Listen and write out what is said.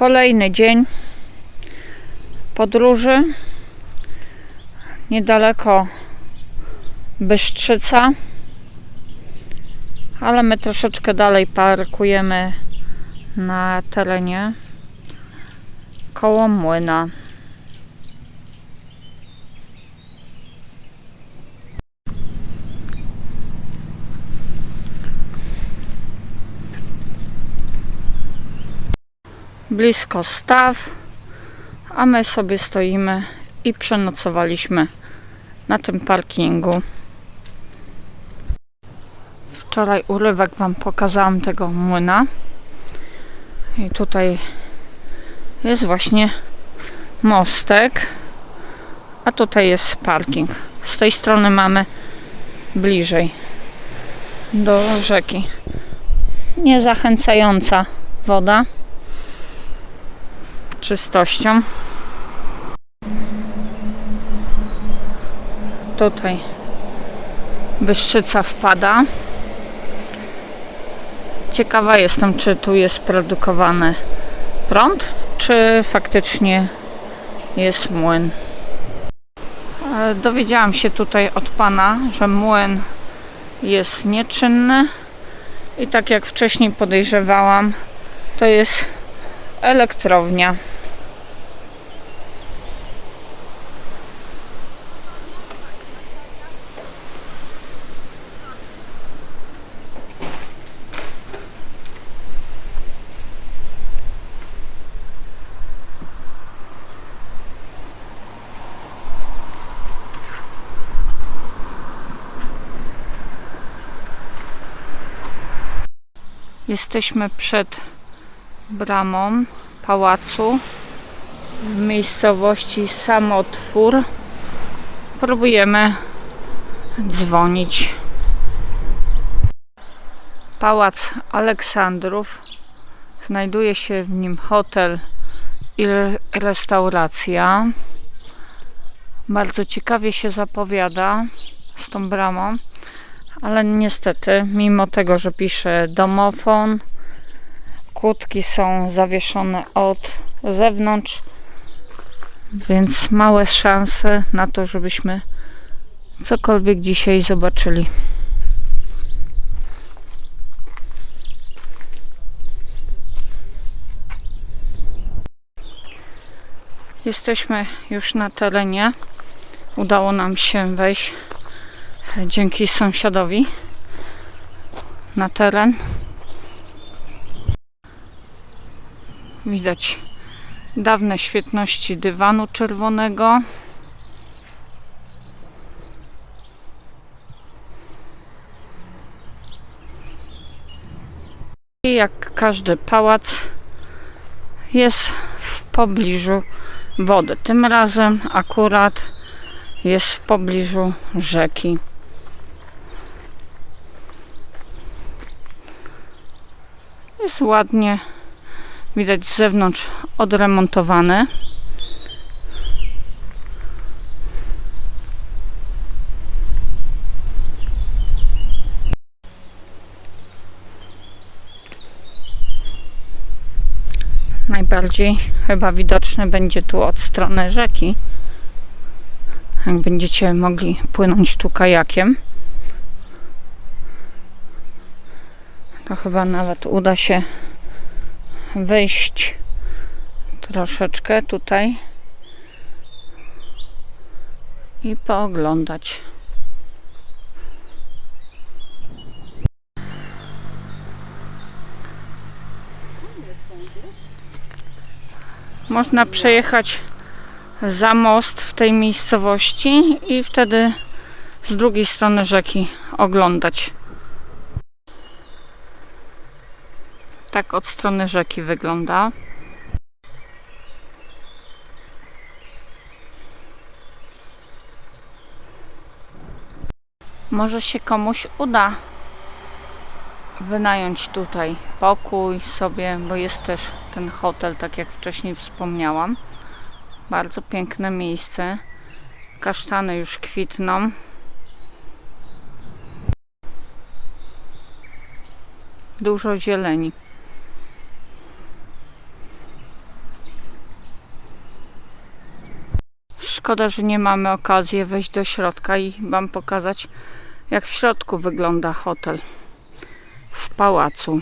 Kolejny dzień podróży. Niedaleko Bystrzyca. Ale my troszeczkę dalej parkujemy na terenie koło młyna. Blisko staw, a my sobie stoimy i przenocowaliśmy na tym parkingu. Wczoraj urywek Wam pokazałam tego młyna i tutaj jest właśnie mostek, a tutaj jest parking. Z tej strony mamy bliżej do rzeki. Niezachęcająca woda czystością. Tutaj Bystrzyca wpada. Ciekawa jestem, czy tu jest produkowany prąd, czy faktycznie jest młyn. E, Dowiedziałam się tutaj od pana, że młyn jest nieczynny i tak jak wcześniej podejrzewałam, to jest elektrownia. Jesteśmy przed bramą pałacu w miejscowości Samotwór. Próbujemy dzwonić. Pałac Aleksandrów. Znajduje się w nim hotel i re- restauracja. Bardzo ciekawie się zapowiada z tą bramą, ale niestety, mimo tego, że pisze domofon, kłódki są zawieszone od zewnątrz, więc małe szanse na to, żebyśmy cokolwiek dzisiaj zobaczyli. Jesteśmy już na terenie. Udało nam się wejść dzięki sąsiadowi na teren. Widać dawne świetności dywanu czerwonego. I jak każdy pałac jest w pobliżu wody. Tym razem akurat jest w pobliżu rzeki. Jest ładnie Widać z zewnątrz odremontowany. Najbardziej chyba widoczny będzie tu od strony rzeki. Jak będziecie mogli płynąć tu kajakiem. To chyba nawet uda się wyjść troszeczkę tutaj i pooglądać. Można przejechać za most w tej miejscowości i wtedy z drugiej strony rzeki oglądać. Tak od strony rzeki wygląda. Może się komuś uda wynająć tutaj pokój sobie, bo jest też ten hotel, tak jak wcześniej wspomniałam. Bardzo piękne miejsce. Kasztany już kwitną. Dużo zieleni. Szkoda, że nie mamy okazji wejść do środka i Wam pokazać, jak w środku wygląda hotel w pałacu.